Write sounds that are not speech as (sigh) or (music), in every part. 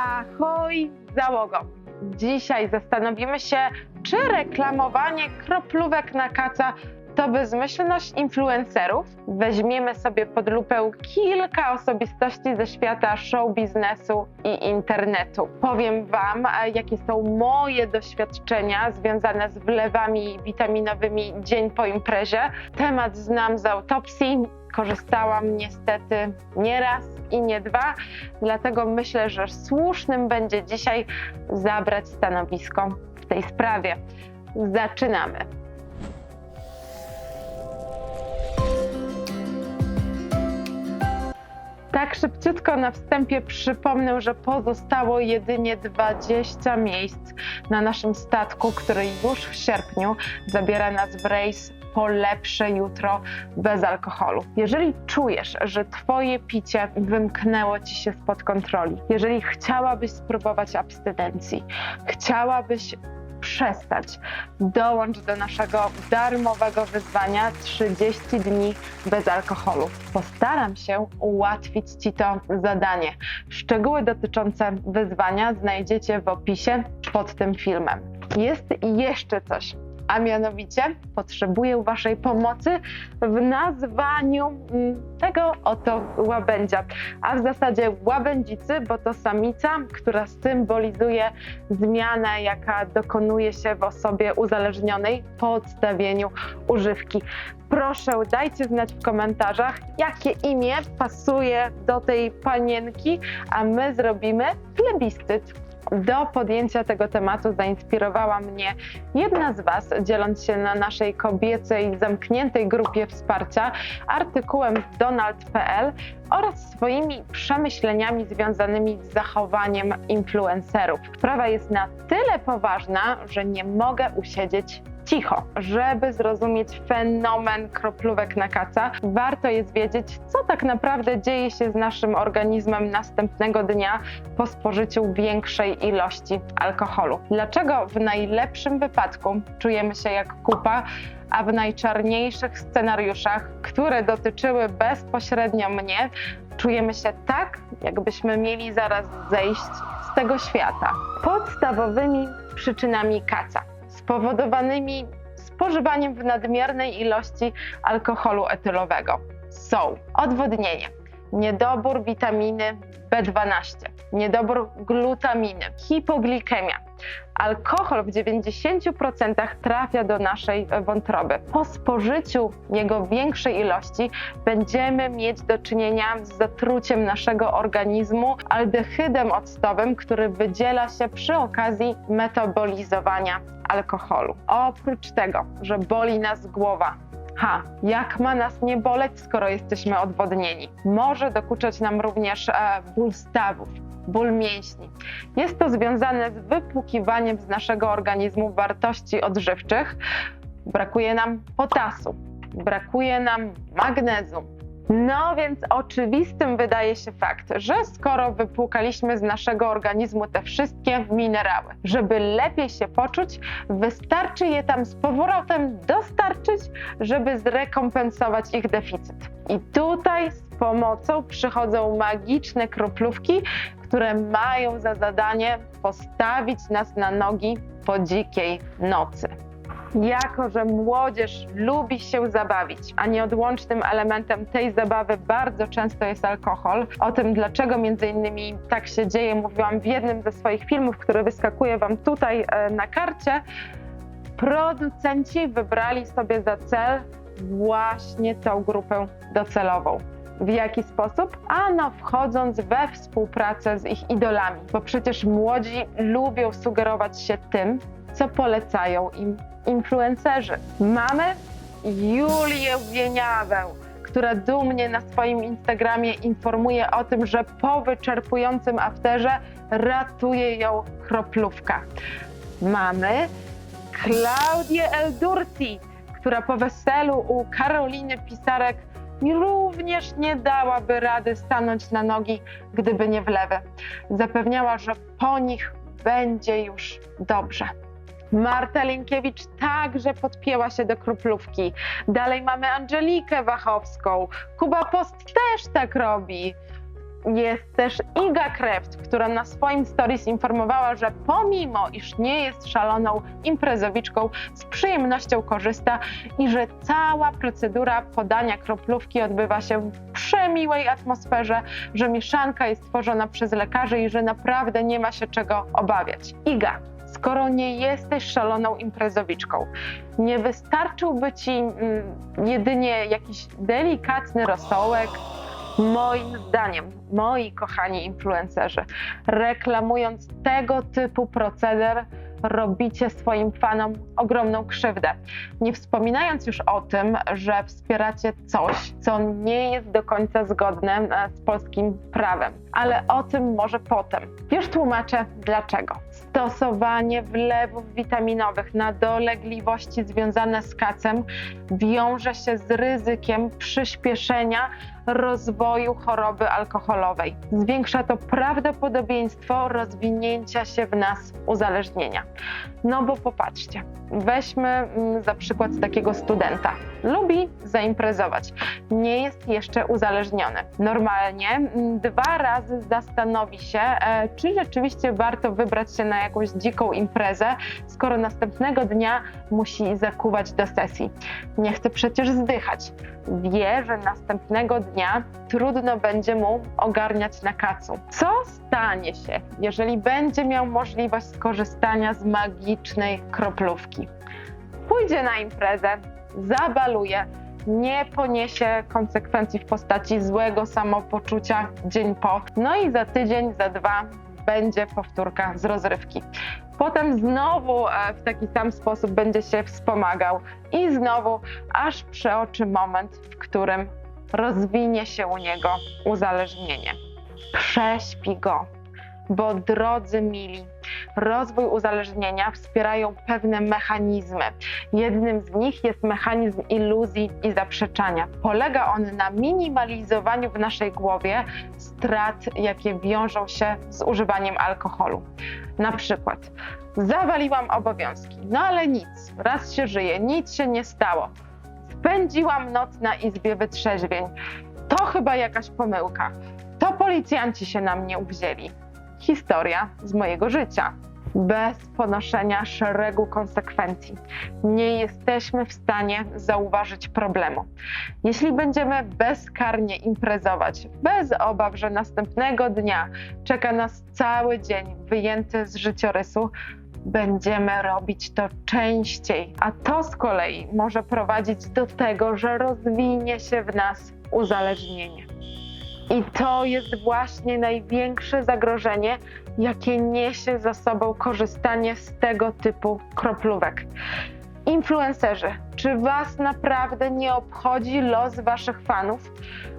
Ahoj załogo! Dzisiaj zastanowimy się, czy reklamowanie kroplówek na kaca to bezmyślność influencerów. Weźmiemy sobie pod lupę kilka osobistości ze świata show biznesu i internetu. Powiem Wam, jakie są moje doświadczenia związane z wlewami witaminowymi dzień po imprezie. Temat znam z autopsji. Korzystałam niestety nie raz i nie dwa, dlatego myślę, że słusznym będzie dzisiaj zabrać stanowisko w tej sprawie. Zaczynamy. Tak szybciutko na wstępie przypomnę, że pozostało jedynie 20 miejsc na naszym statku, który już w sierpniu zabiera nas w rejs po lepsze jutro bez alkoholu. Jeżeli czujesz, że Twoje picie wymknęło Ci się spod kontroli, jeżeli chciałabyś spróbować abstynencji, chciałabyś przestać, dołącz do naszego darmowego wyzwania 30 dni bez alkoholu. Postaram się ułatwić Ci to zadanie. Szczegóły dotyczące wyzwania znajdziecie w opisie pod tym filmem. Jest jeszcze coś, a mianowicie potrzebuję Waszej pomocy w nazwaniu mm, tego oto łabędzia, a w zasadzie łabędzicy, bo to samica, która symbolizuje zmianę, jaka dokonuje się w osobie uzależnionej po odstawieniu używki. Proszę, dajcie znać w komentarzach, jakie imię pasuje do tej panienki, a my zrobimy plebiscyt. Do podjęcia tego tematu zainspirowała mnie jedna z Was, dzieląc się na naszej kobiecej, zamkniętej grupie wsparcia artykułem donald.pl oraz swoimi przemyśleniami związanymi z zachowaniem influencerów. Sprawa jest na tyle poważna, że nie mogę usiedzieć cicho. Żeby zrozumieć fenomen kroplówek na kaca, warto jest wiedzieć, co tak naprawdę dzieje się z naszym organizmem następnego dnia po spożyciu większej ilości alkoholu. Dlaczego w najlepszym wypadku czujemy się jak kupa, a w najczarniejszych scenariuszach, które dotyczyły bezpośrednio mnie, czujemy się tak, jakbyśmy mieli zaraz zejść z tego świata. Podstawowymi przyczynami kaca spowodowanymi spożywaniem w nadmiernej ilości alkoholu etylowego są odwodnienie, niedobór witaminy B12, niedobór glutaminy, hipoglikemia. Alkohol w 90% trafia do naszej wątroby. Po spożyciu jego większej ilości będziemy mieć do czynienia z zatruciem naszego organizmu aldehydem octowym, który wydziela się przy okazji metabolizowania alkoholu. Oprócz tego, że boli nas głowa, Ha, jak ma nas nie boleć, skoro jesteśmy odwodnieni? Może dokuczać nam również e, ból stawów, ból mięśni. Jest to związane z wypłukiwaniem z naszego organizmu wartości odżywczych. Brakuje nam potasu, brakuje nam magnezu. No więc oczywistym wydaje się fakt, że skoro wypłukaliśmy z naszego organizmu te wszystkie minerały, żeby lepiej się poczuć, wystarczy je tam z powrotem dostarczyć, żeby zrekompensować ich deficyt. I tutaj z pomocą przychodzą magiczne kroplówki, które mają za zadanie postawić nas na nogi po dzikiej nocy. Jako, że młodzież lubi się zabawić, a nieodłącznym elementem tej zabawy bardzo często jest alkohol. O tym, dlaczego między innymi tak się dzieje, mówiłam w jednym ze swoich filmów, który wyskakuje Wam tutaj e, na karcie. Producenci wybrali sobie za cel właśnie tą grupę docelową. W jaki sposób? Ano wchodząc we współpracę z ich idolami, bo przecież młodzi lubią sugerować się tym, co polecają im influencerzy. Mamy Julię Wieniawę, która dumnie na swoim Instagramie informuje o tym, że po wyczerpującym afterze ratuje ją kroplówka. Mamy Klaudię Eldurti, która po weselu u Karoliny Pisarek również nie dałaby rady stanąć na nogi, gdyby nie wlewy. Zapewniała, że po nich będzie już dobrze. Marta Linkiewicz także podpięła się do kroplówki. Dalej mamy Angelikę Wachowską. Kuba Post też tak robi. Jest też Iga Kreft, która na swoim stories informowała, że pomimo iż nie jest szaloną imprezowiczką, z przyjemnością korzysta i że cała procedura podania kroplówki odbywa się w przemiłej atmosferze, że mieszanka jest tworzona przez lekarzy i że naprawdę nie ma się czego obawiać. Iga, skoro nie jesteś szaloną imprezowiczką, nie wystarczyłby ci mm, jedynie jakiś delikatny rosołek, Moim zdaniem, moi kochani influencerzy, reklamując tego typu proceder, robicie swoim fanom ogromną krzywdę. Nie wspominając już o tym, że wspieracie coś, co nie jest do końca zgodne e, z polskim prawem. Ale o tym może potem. Już tłumaczę dlaczego. Stosowanie wlewów witaminowych na dolegliwości związane z kacem wiąże się z ryzykiem przyspieszenia rozwoju choroby alkoholowej. Zwiększa to prawdopodobieństwo rozwinięcia się w nas uzależnienia. No bo popatrzcie, weźmy mm, za przykład takiego studenta. Lubi zaimprezować, nie jest jeszcze uzależniony. Normalnie mm, dwa razy zastanowi się, e, czy rzeczywiście warto wybrać się na jakąś dziką imprezę, skoro następnego dnia musi zakuwać do sesji. Nie chce przecież zdychać. Wie, że następnego dnia trudno będzie mu ogarniać na kacu. Co stanie się, jeżeli będzie miał możliwość skorzystania z magicznej kroplówki? Pójdzie na imprezę, zabaluje, nie poniesie konsekwencji w postaci złego samopoczucia dzień po, no i za tydzień, za dwa będzie powtórka z rozrywki. Potem znowu e, w taki sam sposób będzie się wspomagał i znowu aż przeoczy moment, w którym rozwinie się u niego uzależnienie. Prześpi go, bo drodzy mili, rozwój uzależnienia wspierają pewne mechanizmy. Jednym z nich jest mechanizm iluzji i zaprzeczania. Polega on na minimalizowaniu w naszej głowie strat, jakie wiążą się z używaniem alkoholu. Na przykład, zawaliłam obowiązki, no ale nic, raz się żyje, nic się nie stało. Spędziłam noc na izbie wytrzeźwień. To chyba jakaś pomyłka. To policjanci się na mnie uwzięli. Historia z mojego życia. Bez ponoszenia szeregu konsekwencji nie jesteśmy w stanie zauważyć problemu. Jeśli będziemy bezkarnie imprezować, bez obaw, że następnego dnia czeka nas cały dzień wyjęty z życiorysu, będziemy robić to częściej, a to z kolei może prowadzić do tego, że rozwinie się w nas uzależnienie. I to jest właśnie największe zagrożenie, jakie niesie za sobą korzystanie z tego typu kroplówek. Influencerzy, czy Was naprawdę nie obchodzi los Waszych fanów?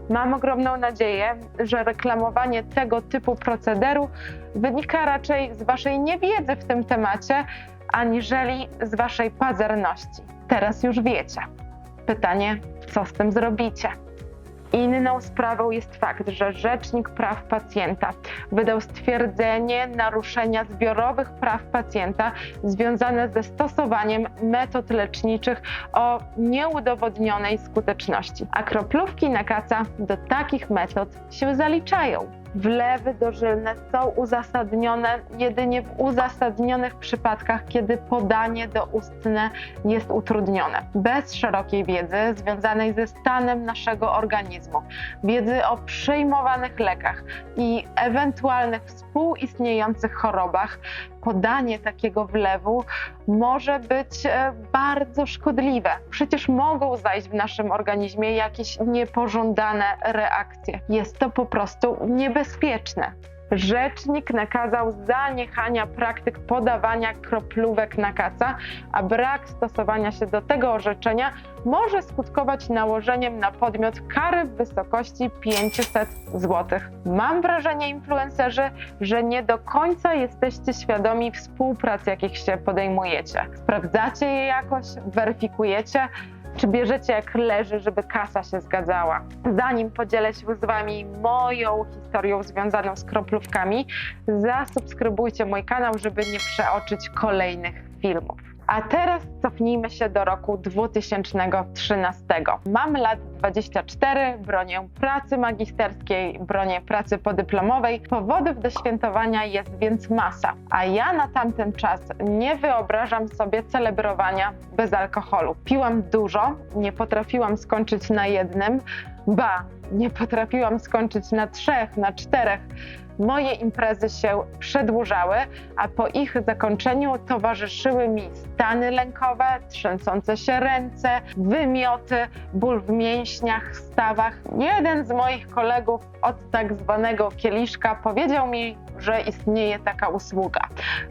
Mam ogromną nadzieję, że reklamowanie tego typu procederu wynika raczej z Waszej niewiedzy w tym temacie, aniżeli z Waszej pazerności. Teraz już wiecie. Pytanie, co z tym zrobicie? Inną sprawą jest fakt, że Rzecznik Praw Pacjenta wydał stwierdzenie naruszenia zbiorowych praw pacjenta związane ze stosowaniem metod leczniczych o nieudowodnionej skuteczności. A kroplówki na kaca do takich metod się zaliczają. Wlewy dożylne są uzasadnione jedynie w uzasadnionych przypadkach, kiedy podanie doustne jest utrudnione. Bez szerokiej wiedzy związanej ze stanem naszego organizmu, wiedzy o przyjmowanych lekach i ewentualnych współistniejących chorobach, podanie takiego wlewu może być e, bardzo szkodliwe. Przecież mogą zajść w naszym organizmie jakieś niepożądane reakcje. Jest to po prostu niebezpieczne. Rzecznik nakazał zaniechania praktyk podawania kroplówek na kaca, a brak stosowania się do tego orzeczenia może skutkować nałożeniem na podmiot kary w wysokości 500 zł. Mam wrażenie, influencerzy, że nie do końca jesteście świadomi współpracy, jakich się podejmujecie. Sprawdzacie je jakoś, weryfikujecie, czy bierzecie jak leży, żeby kasa się zgadzała. Zanim podzielę się z Wami moją historią związaną z kroplówkami, zasubskrybujcie mój kanał, żeby nie przeoczyć kolejnych filmów. A teraz cofnijmy się do roku 2013. Mam lat 24, bronię pracy magisterskiej, bronię pracy podyplomowej. Powodów do świętowania jest więc masa, a ja na tamten czas nie wyobrażam sobie celebrowania bez alkoholu. Piłam dużo, nie potrafiłam skończyć na jednym, ba, nie potrafiłam skończyć na trzech, na czterech. Moje imprezy się przedłużały, a po ich zakończeniu towarzyszyły mi stany lękowe, trzęsące się ręce, wymioty, ból w mięśniach, stawach. Jeden z moich kolegów od tak zwanego kieliszka powiedział mi, że istnieje taka usługa,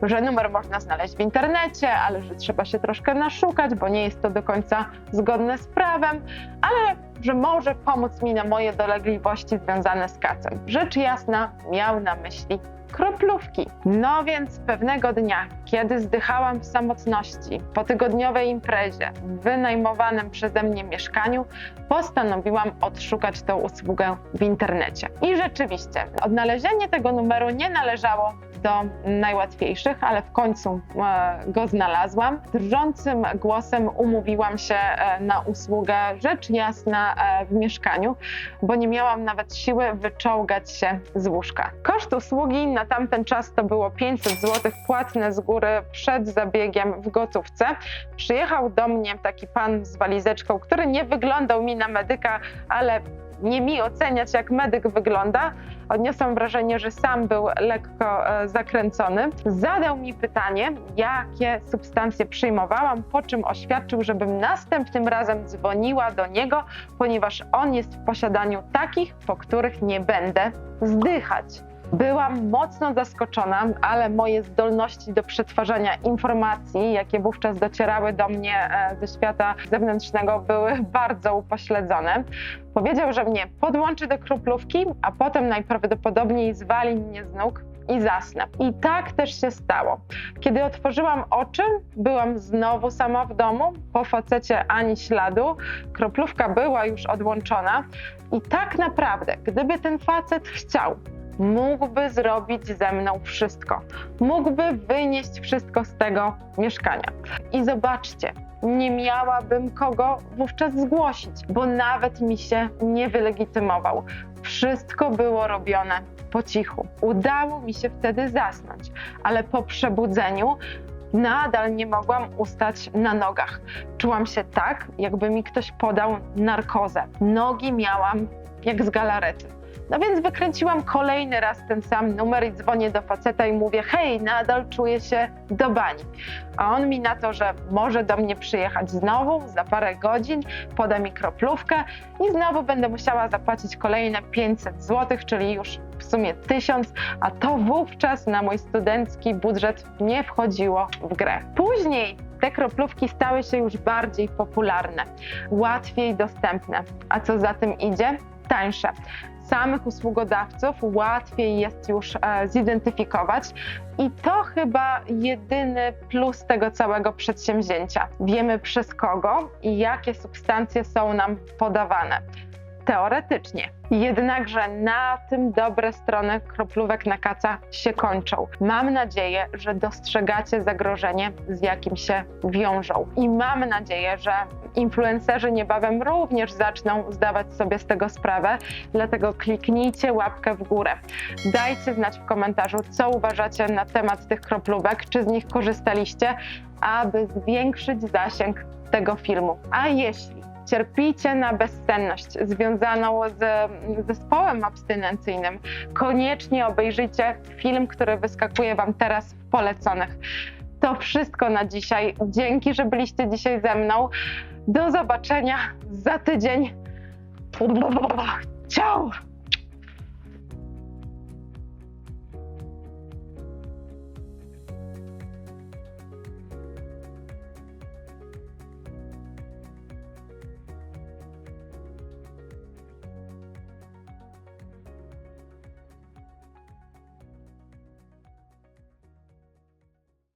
że numer można znaleźć w internecie, ale że trzeba się troszkę naszukać, bo nie jest to do końca zgodne z prawem, ale że może pomóc mi na moje dolegliwości związane z kacem. Rzecz jasna, miał na myśli kroplówki. No więc pewnego dnia, kiedy zdychałam w samotności po tygodniowej imprezie w wynajmowanym przeze mnie mieszkaniu, postanowiłam odszukać tę usługę w internecie. I rzeczywiście, odnalezienie tego numeru nie należało do najłatwiejszych, ale w końcu e, go znalazłam. Drżącym głosem umówiłam się e, na usługę, rzecz jasna, e, w mieszkaniu, bo nie miałam nawet siły wyczołgać się z łóżka. Koszt usługi na tamten czas to było 500 zł płatne z góry przed zabiegiem w gotówce. Przyjechał do mnie taki pan z walizeczką, który nie wyglądał mi na medyka, ale nie mi oceniać, jak medyk wygląda. Odniosłam wrażenie, że sam był lekko e, zakręcony. Zadał mi pytanie, jakie substancje przyjmowałam, po czym oświadczył, żebym następnym razem dzwoniła do niego, ponieważ on jest w posiadaniu takich, po których nie będę zdychać. Byłam mocno zaskoczona, ale moje zdolności do przetwarzania informacji, jakie wówczas docierały do mnie e, ze świata zewnętrznego, były (laughs) bardzo upośledzone. Powiedział, że mnie podłączy do kroplówki, a potem najprawdopodobniej zwali mnie z nóg i zasnę. I tak też się stało. Kiedy otworzyłam oczy, byłam znowu sama w domu, po facecie ani śladu, kroplówka była już odłączona i tak naprawdę, gdyby ten facet chciał, mógłby zrobić ze mną wszystko. Mógłby wynieść wszystko z tego mieszkania. I zobaczcie, nie miałabym kogo wówczas zgłosić, bo nawet mi się nie wylegitymował. Wszystko było robione po cichu. Udało mi się wtedy zasnąć, ale po przebudzeniu nadal nie mogłam ustać na nogach. Czułam się tak, jakby mi ktoś podał narkozę. Nogi miałam jak z galarety. No więc wykręciłam kolejny raz ten sam numer i dzwonię do faceta i mówię: Hej, nadal czuję się do bani. A on mi na to, że może do mnie przyjechać znowu za parę godzin, poda mi kroplówkę i znowu będę musiała zapłacić kolejne 500 zł, czyli już w sumie 1000, a to wówczas na mój studencki budżet nie wchodziło w grę. Później te kroplówki stały się już bardziej popularne, łatwiej dostępne, a co za tym idzie? Tańsze samych usługodawców łatwiej jest już e, zidentyfikować. I to chyba jedyny plus tego całego przedsięwzięcia. Wiemy przez kogo i jakie substancje są nam podawane. Teoretycznie. Jednakże na tym dobre strony kroplówek na kaca się kończą. Mam nadzieję, że dostrzegacie zagrożenie, z jakim się wiążą. I mam nadzieję, że influencerzy niebawem również zaczną zdawać sobie z tego sprawę. Dlatego kliknijcie łapkę w górę. Dajcie znać w komentarzu, co uważacie na temat tych kroplówek, czy z nich korzystaliście, aby zwiększyć zasięg tego filmu. A jeśli cierpicie na bezsenność związaną z zespołem abstynencyjnym, koniecznie obejrzyjcie film, który wyskakuje Wam teraz w poleconych. To wszystko na dzisiaj. Dzięki, że byliście dzisiaj ze mną. Do zobaczenia za tydzień. Ciao!